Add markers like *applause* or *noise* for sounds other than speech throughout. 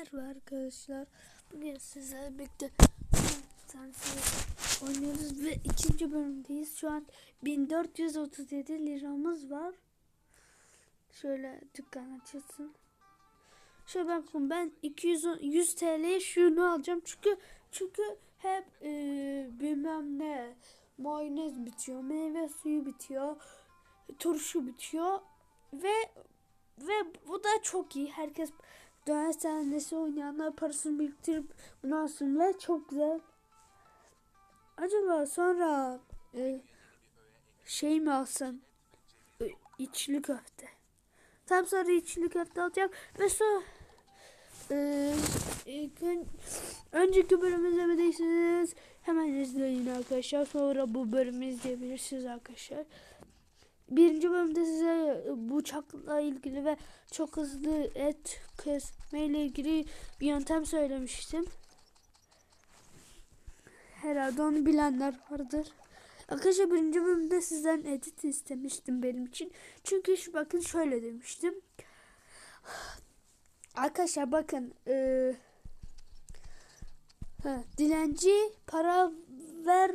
Merhaba arkadaşlar. Bugün sizlerle birlikte oynuyoruz ve ikinci bölümdeyiz. Şu an 1437 liramız var. Şöyle dükkan açılsın. Şöyle bakın ben 200 100 TL'ye şunu alacağım. Çünkü çünkü hep e, bilmem ne mayonez bitiyor, meyve suyu bitiyor, turşu bitiyor ve ve bu da çok iyi. Herkes döner sahnesi oynayanlar parasını biriktirip bunu alsın ve çok güzel. Acaba sonra e, şey mi alsam? E, içli köfte. Tam sonra içli köfte alacağım ve sonra e, e, gün- önceki bölümü izlemediyseniz hemen izleyin arkadaşlar. Sonra bu bölümü izleyebilirsiniz arkadaşlar. Birinci bölümde size bıçakla ilgili ve çok hızlı et kesme ile ilgili bir yöntem söylemiştim. Herhalde onu bilenler vardır. Arkadaşlar birinci bölümde sizden edit istemiştim benim için. Çünkü şu bakın şöyle demiştim. Arkadaşlar bakın eee, ha, dilenci para ver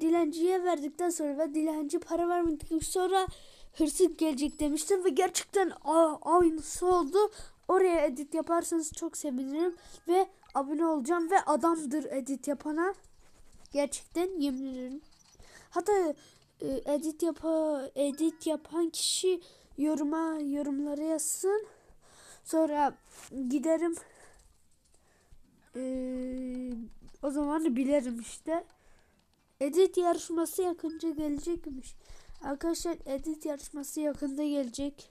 dilenciye verdikten sonra ve dilenci para vermedikten sonra hırsız gelecek demiştim ve gerçekten aynısı oldu. Oraya edit yaparsanız çok sevinirim ve abone olacağım ve adamdır edit yapana. Gerçekten yemin ederim. Hatta e, edit yapa edit yapan kişi yoruma yorumlara yazsın. Sonra giderim. E, o zaman bilirim işte. Edit yarışması yakınca gelecekmiş. Arkadaşlar edit yarışması yakında gelecek.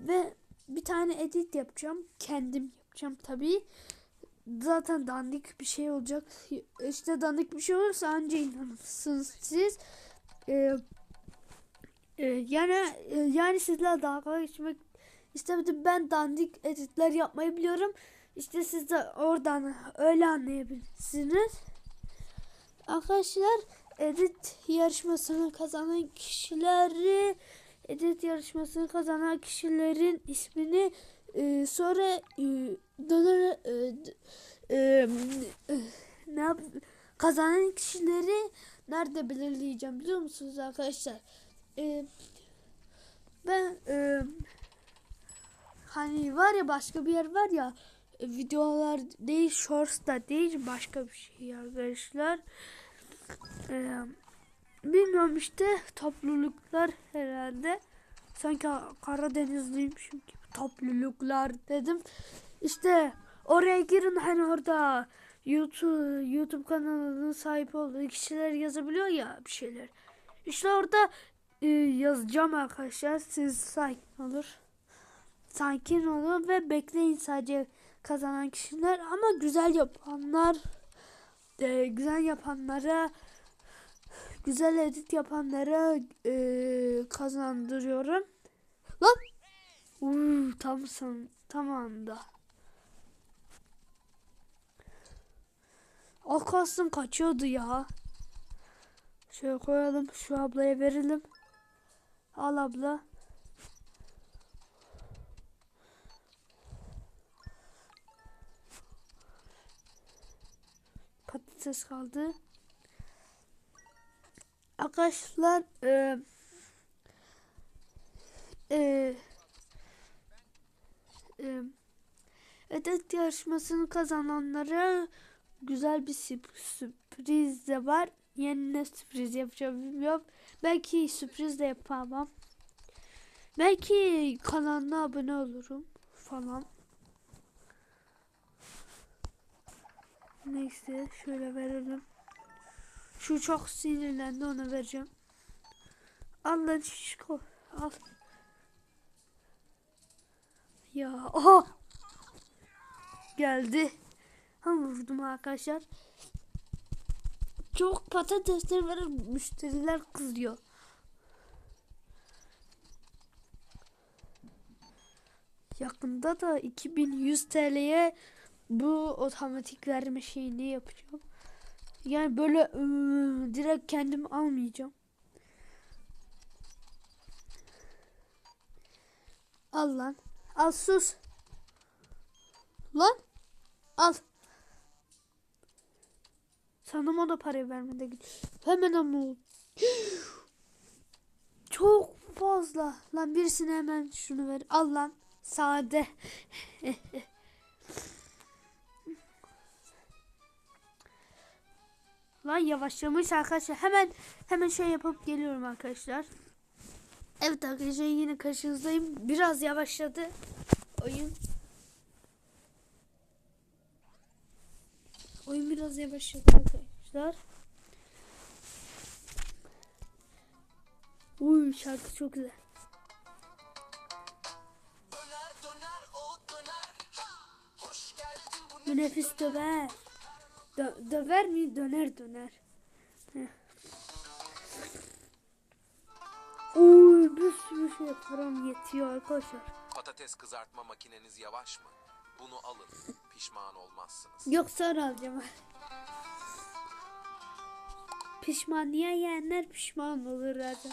Ve bir tane edit yapacağım. Kendim yapacağım tabii. Zaten dandik bir şey olacak. İşte dandik bir şey olursa anca inanırsınız siz. Ee, e, yani e, yani sizler dalga geçmek istemedim. Ben dandik editler yapmayı biliyorum. İşte siz de oradan öyle anlayabilirsiniz. Arkadaşlar edit yarışmasını kazanan kişileri edit yarışmasını kazanan kişilerin ismini e, sonra e, döner e, e, e, ne yap kazanan kişileri nerede belirleyeceğim biliyor musunuz arkadaşlar? E, ben e, hani var ya başka bir yer var ya videolar değil shorts da değil başka bir şey arkadaşlar. Ee, bilmiyorum işte topluluklar herhalde. Sanki Karadenizliymişim gibi topluluklar dedim. İşte oraya girin hani orada YouTube YouTube kanalının sahip olduğu kişiler yazabiliyor ya bir şeyler. İşte orada e, yazacağım arkadaşlar. Siz sakin olur. Sakin olun ve bekleyin sadece kazanan kişiler ama güzel yapanlar e, güzel yapanlara güzel edit yapanlara e, kazandırıyorum. Lan! Uuu tam son, tam anda. Akasın kaçıyordu ya. Şöyle koyalım. Şu ablaya verelim. Al abla. Patates kaldı. Arkadaşlar e, e, e, edit yarışmasını kazananlara güzel bir sürp- sürpriz de var. Yeni sürpriz yapacağım bilmiyorum. Belki sürpriz de yapamam. Belki kanalına abone olurum falan. Neyse şöyle verelim. Şu çok sinirlendi ona vereceğim. Al lan şişko. Al. Ya oha. Geldi. Ham vurdum arkadaşlar. Çok patatesler verir müşteriler kızıyor. Yakında da 2100 TL'ye bu otomatik verme şeyini yapacağım. Yani böyle ıı, direkt kendim almayacağım. Al lan. Al sus. Lan. Al. Sanırım o da parayı vermede gidiyor. Hemen ama. Çok fazla. Lan birisine hemen şunu ver. Al lan. Sade. *laughs* lan yavaşlamış arkadaşlar. Hemen hemen şey yapıp geliyorum arkadaşlar. Evet arkadaşlar yine karşınızdayım. Biraz yavaşladı oyun. Oyun biraz yavaşladı arkadaşlar. Uy şarkı çok güzel. Döner döner o döner. Hoş geldin bu Bu nefis döver. Dö- döver mi? Döner döner. Heh. Uy bir sürü şey param yetiyor arkadaşlar. Patates kızartma makineniz yavaş mı? Bunu alın. Pişman olmazsınız. Yok sonra alacağım. Pişman niye yiyenler pişman olur zaten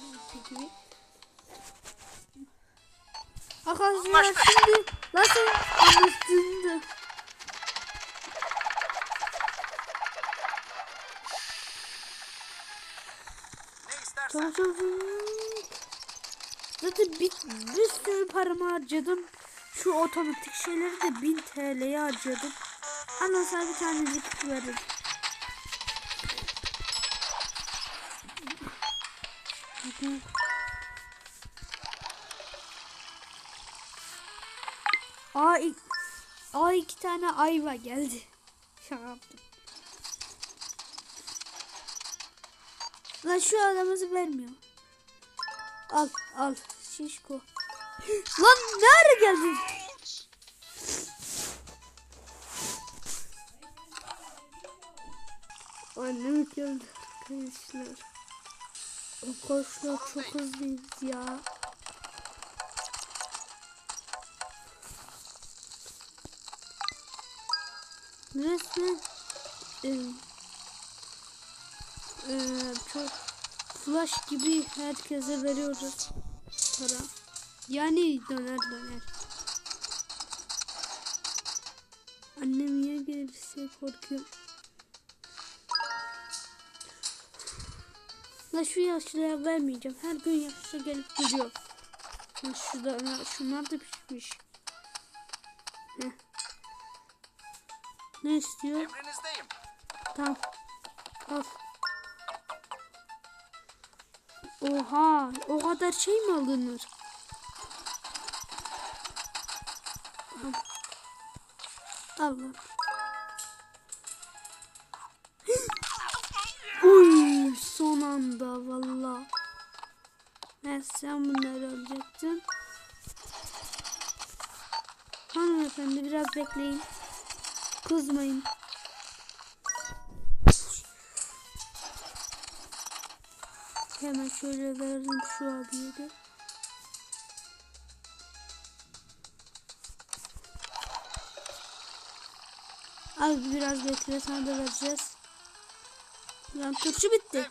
gibi. Arkadaşlar şimdi nasıl anlaştığını Ne istersen. Tamam tamam. Zaten bir, bir sürü paramı harcadım. Şu otomatik şeyleri de 1000 TL'ye harcadım. Ama sana bir tanecik veririm. Hı hı. Aa, ik- aa iki tane ayva geldi. *laughs* Şaka yaptım. Lan şu adamızı vermiyor. Al al şişko. Lan nereye geldin? Annem geldi arkadaşlar. Arkadaşlar çok hızlıyız ya. Resmen e, e, çok flash gibi herkese veriyoruz para. Yani döner döner. Annem niye gelirse korkuyorum. La şu yaşlıya vermeyeceğim. Her gün yaşlı gelip. Ha, şurada, şunlar da pişmiş. Heh. Ne istiyor? Tamam. Al. Oha, o kadar şey mi alınır? Al. Al lan. Uy, son anda valla. Ne sen bunları alacaktın. Hanımefendi biraz bekleyin. Kızmayın. Hemen şöyle verdim şu abiye de. Abi biraz bekle sana da vereceğiz. Lan turşu bitti.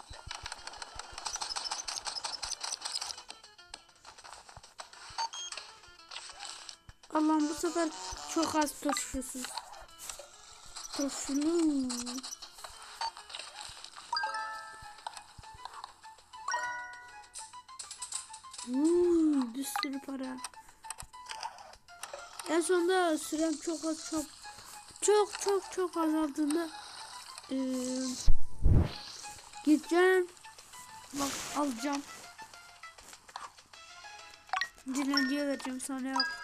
Allah'ım bu sefer çok az turşusuz. Turşulu. Hmm, bir sürü para. En sonunda sürem çok az çok çok çok çok azaldığında eee gideceğim. Bak alacağım. Dilenciye vereceğim sonra yok.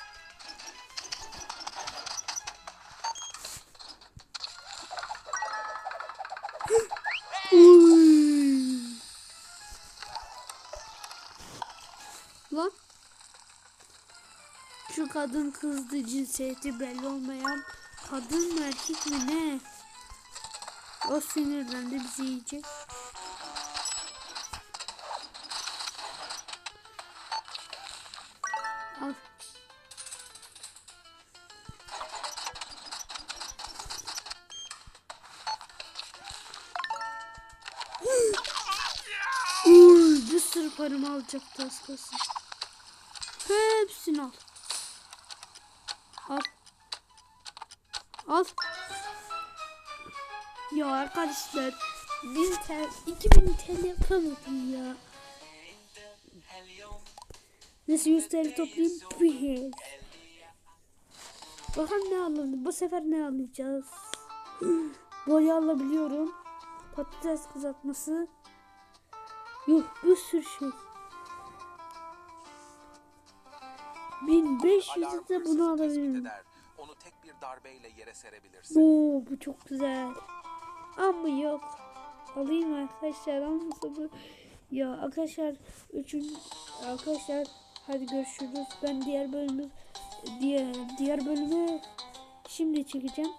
Şu kadın kızdı cinsiyeti belli olmayan kadın mı erkek mi ne? O sinirlendi bizi yiyecek. Al. Uy, bir sürü paramı alacaktı az kalsın. Hepsini al. Al. Al. Ya arkadaşlar 1000 TL, 2000 TL yapamadım ya. Neyse 100 TL toplayayım. Bir. Bakalım ne alalım. Bu sefer ne alacağız? *clears throat* Boya alabiliyorum. Patates kızartması. Yok bir sürü şey. 1500 Alarm de bunu alabilirim. Onu tek bir darbeyle yere serebilirsin. Oo bu çok güzel. Ama yok. Alayım arkadaşlar almasa bu. Ya arkadaşlar üçün arkadaşlar hadi görüşürüz. Ben diğer bölümü diğer diğer bölümü şimdi çekeceğim.